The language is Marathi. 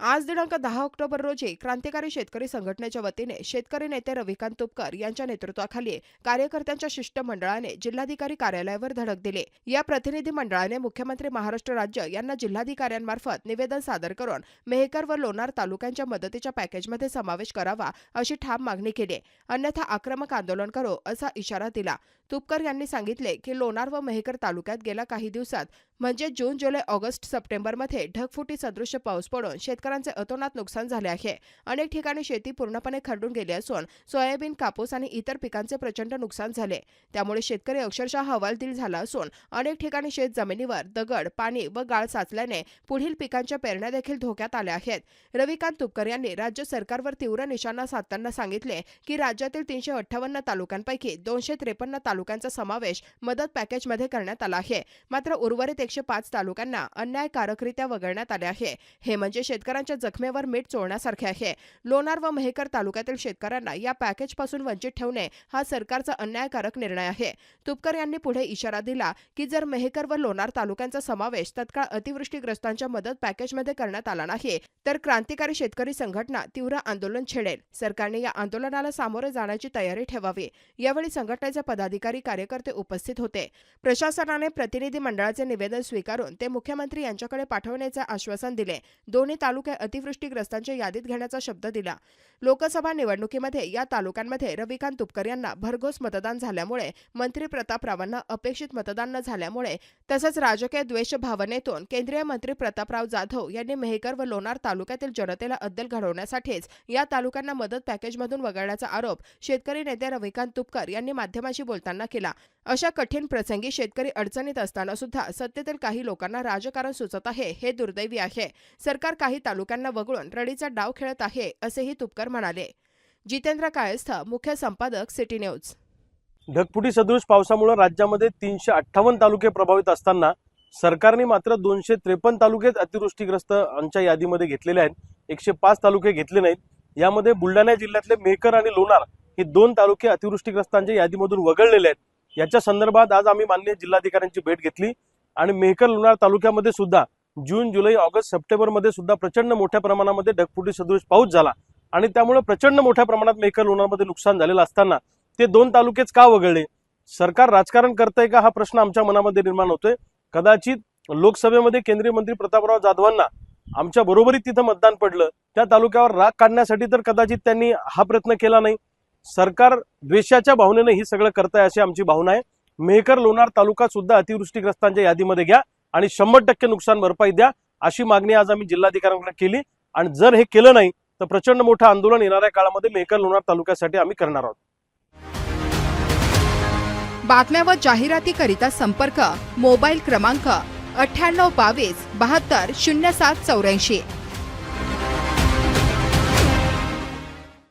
आज दिनांक दहा ऑक्टोबर रोजी क्रांतिकारी शेतकरी संघटनेच्या वतीने शेतकरी नेते रविकांत तुपकर यांच्या नेतृत्वाखाली कार्यकर्त्यांच्या शिष्टमंडळाने जिल्हाधिकारी कार्यालयावर धडक दिली. या प्रतिनिधी मंडळाने मुख्यमंत्री महाराष्ट्र राज्य यांना जिल्हाधिकाऱ्यांमार्फत निवेदन सादर करून मेहकर व लोणार तालुक्यांच्या मदतीच्या पॅकेजमध्ये समावेश करावा अशी ठाम मागणी केली. अन्यथा आक्रमक आंदोलन करू असा इशारा दिला. तुपकर यांनी सांगितले की लोणार व मेहकर तालुक्यात गेल्या काही दिवसात म्हणजे जून जुलै ऑगस्ट सप्टेंबरमध्ये ढगफुटी सदृश्य पाऊस पडून शेतकऱ्यांचे अतोनात नुकसान झाले आहे. अनेक ठिकाणी शेती पूर्णपणे खंडून गेली असून सोयाबीन कापूस आणि इतर पिकांचे प्रचंड नुकसान झाले. त्यामुळे शेतकरी अक्षरशः हवालदिल झाला असून अनेक ठिकाणी शेत जमिनीवर दगड पाणी व गाळ साचल्याने पुढील पिकांच्या पेरण्या देखील धोक्यात आल्या आहेत. रविकांत तुपकर यांनी राज्य सरकारवर तीव्र निशाणा साधताना सांगितले की राज्यातील तीनशे अठ्ठावन्न तालुक्यांपैकी दोनशे त्रेपन्न तालुक्यांचा समावेश मदत पॅकेजमध्ये करण्यात आला आहे. मात्र उर्वरित एकशे पाच तालुक्यांना अन्यायकारकरित्या वगळण्यात आले आहे. हे म्हणजे शेतकरी शेतकऱ्यांच्या जखमेवर मीठ चोळण्यासारखे आहे. लोणार व मेहकर तालुक्यातील शेतकऱ्यांना या पॅकेजपासून वंचित ठेवणे हा सरकारचा अन्यायकारक निर्णय आहे. तुपकर यांनी पुढे इशारा दिला की जर मेहकर व लोणार तालुक्यांचा समावेश तत्काळ अतिवृष्टीग्रस्तांच्या मदत पॅकेजमध्ये करण्यात आला नाही तर क्रांतिकारी शेतकरी संघटना तीव्र आंदोलन छेडेल. सरकारने या आंदोलनाला सामोरे जाण्याची तयारी ठेवावी. यावेळी संघटनेचे पदाधिकारी कार्यकर्ते उपस्थित होते. प्रशासनाने प्रतिनिधी मंडळाचे निवेदन स्वीकारून ते मुख्यमंत्री यांच्याकडे पाठवण्याचे आश्वासन दिले. दोन्ही तालुके अतिवृष्टीग्रस्तांच्या यादीत घेण्याचा शब्द दिला. लोकसभा निवडणुकीमध्ये या तालुक्यांमध्ये रविकांत तुपकर यांना भरघोस मतदान झाल्यामुळे मंत्री प्रतापरावांना अपेक्षित मतदान न झाल्यामुळे तसंच राजकीय द्वेष भावनेतून केंद्रीय मंत्री प्रतापराव जाधव यांनी मेहकर व लोणार तालुक्यातील जनतेला अद्दल घडवण्यासाठीच या तालुक्यांना मदत पॅकेजमधून वगळण्याचा आरोप शेतकरी नेते रविकांत तुपकर यांनी माध्यमाशी बोलताना केला. अशा कठीण प्रसंगी शेतकरी अडचणीत असताना सुद्धा सत्तेतील काही लोकांना राजकारण सुचत आहे हे दुर्दैवी आहे. सरकार काही तालुक्यांना वगळून रडीचा डाव खेळत आहे असेही तुपकर म्हणाले. जितेंद्र कायस्थ मुख्य संपादक सिटी न्यूज. ढगफुटी सदृश पावसामुळे राज्यामध्ये तीनशे अठ्ठावन्न तालुके प्रभावित असताना सरकारने मात्र दोनशे त्रेपन्न तालुकेच अतिवृष्टीग्रस्तांच्या यादीमध्ये घेतलेले आहेत. एकशे पाच तालुके घेतले नाहीत. यामध्ये बुलढाणा जिल्ह्यातले मेहकर आणि लोणार हे दोन तालुके अतिवृष्टीग्रस्तांच्या यादीमधून वगळलेले आहेत. याच्या संदर्भात आज आम्ही माननीय जिल्हाधिकाऱ्यांची भेट घेतली. आणि मेहकर लोणार तालुक्यामध्ये सुद्धा जून जुलै ऑगस्ट सप्टेंबरमध्ये सुद्धा प्रचंड मोठ्या प्रमाणामध्ये ढगफुटी सदृश पाऊस झाला. आणि त्यामुळे प्रचंड मोठ्या प्रमाणात मेहकर लोणारमध्ये नुकसान झालेलं असताना ते दोन तालुकेच का वगळले? सरकार राजकारण करतंय का? हा प्रश्न आमच्या मनामध्ये निर्माण होतोय. कदाचित लोकसभेमध्ये केंद्रीय मंत्री प्रतापराव जाधवांना आमच्या बरोबरी तिथं मतदान पडलं. त्या तालुक्यावर राग काढण्यासाठी तर कदाचित त्यांनी हा प्रयत्न केला नाही. सरकार द्वेषाच्या भावनेनं ही सगळं करत आहे अशी आमची भावना आहे. मेहकर लोणार तालुका सुद्धा अतिवृष्टीग्रस्तांच्या यादीमध्ये घ्या आणि शंभर टक्के नुकसान भरपाई द्या अशी मागणी आज आम्ही जिल्हाधिकाऱ्यांकडे केली. आणि जर हे केलं नाही तर प्रचंड मोठं आंदोलन येणाऱ्या काळामध्ये मेहकर लोणार तालुक्यासाठी आम्ही करणार आहोत. बातम्या व जाहिरातीकरिता संपर्क मोबाईल क्रमांक अठ्ठ्याण्णव बावीस बहात्तर शून्य सात चौऱ्याऐंशी.